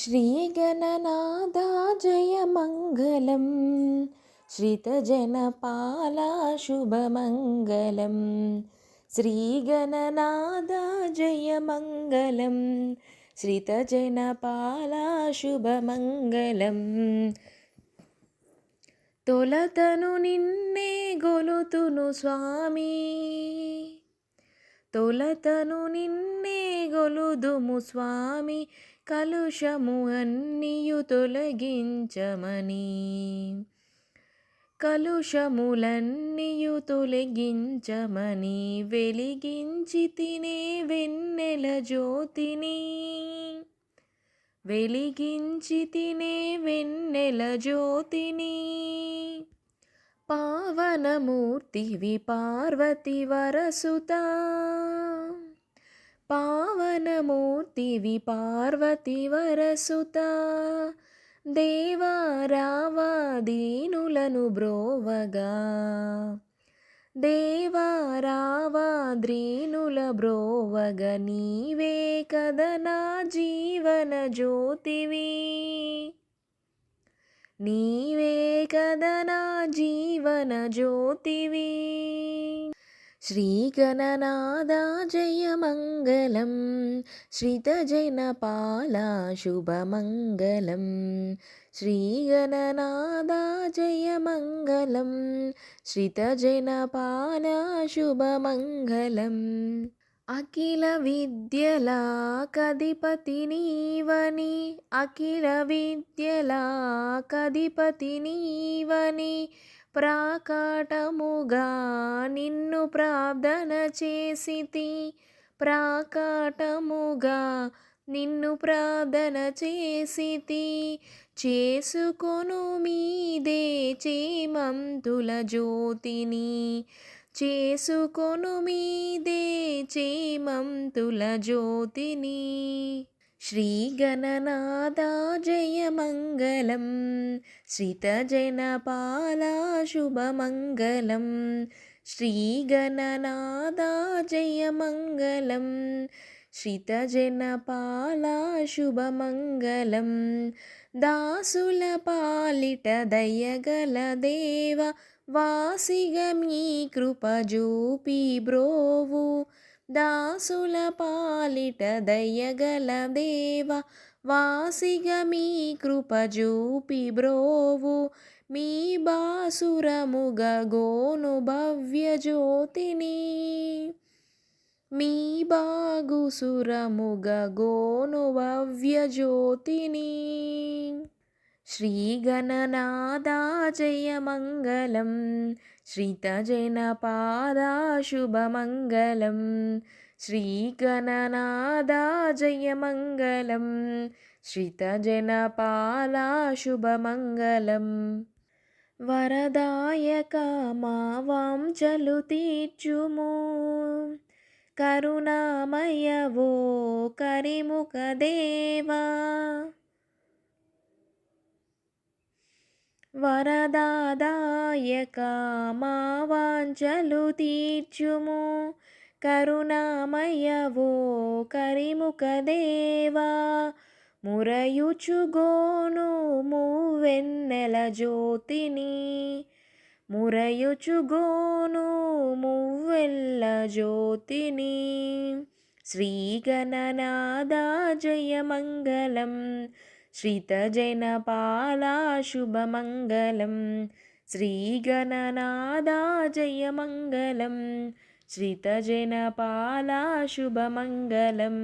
श्रीगणनादा जयमङ्गलं श्रितजनपाला शुभमङ्गलं श्रीगणनादा जयमङ्गलं श्रितजनपाला शुभमङ्गलं तोलतनु निन्ने गोलुतुनु स्वामी तोलतनु निन्ने गोलुदुमु स्वामी కలుషము అన్నియు తొలగించమని. కలుషములన్నీయు తొలగించమని వెలిగించి తినే వెన్నెల జ్యోతిని. వెలిగించి తినే వెన్నెల జ్యోతిని. పావనమూర్తివి పార్వతి వరసుతా. పావనమూర్తివి పార్వతి వరసుత దేవారావా దీనులను బ్రోవగా. దేవారావా ద్రీనుల బ్రోవగ. నీవే కదనా జీవన జ్యోతివి. నీవే కదనా జీవన జ్యోతివి. శ్రీగణనాదా జయమంగళం శ్రితజనపాలా శుభమంగళం శ్రీగణనాదా జయమంగళం శ్రితజనపాలా శుభమంగళం అఖిల విద్యలా కధిపతి నీవని అఖిల విద్యలా కధిపతి నీవని ప్రాకాటముగా నిన్ను ప్రార్థన చేసితి. ప్రాకాటముగా నిన్ను ప్రార్థన చేసితి. చేసుకొను మీదే చేమంతుల జ్యోతిని. చేసుకొను మీదే చేమంతుల జ్యోతిని. श्रीगणनादा जयमङ्गलं श्रितजनपाला शुभमङ्गलं श्रीगणनादा जयमङ्गलं श्रितजनपाला शुभमङ्गलं दासुलपालिट दयगलदेव वासिगमी कृपजूपि ब्रोवु దాసుల పాలిట దయగల దేవ వాసిగ మీ కృపజూపి బ్రోవు. మీ బాసురముగ గోను భవ్య జ్యోతిని. మీ బాగుసురముగ గోను భవ్య జ్యోతిని. శ్రీగణనాదా జయమంగళం श्रितजनपादा शुभमङ्गलं श्रीगणनादा जयमङ्गलं श्रितजनपाला शुभमङ्गलं వరదాయక మా వాంచలు తీర్చుము కరుణామయవో కరిముఖ దేవా వరదాదాయక మా వాంచలు తీర్చుము కరుణామయవో కరిముఖదేవా మురయుచుగోను మువ్వెన్నెల జ్యోతిని. మురయుచుగోను మువ్వెల్ల జ్యోతిని. శ్రీగణనాదా జయమంగళం శ్రితజనపాలా శుభమంగళం శ్రీగణనాదా జయమంగళం శ్రితజనపాలా శుభమంగళం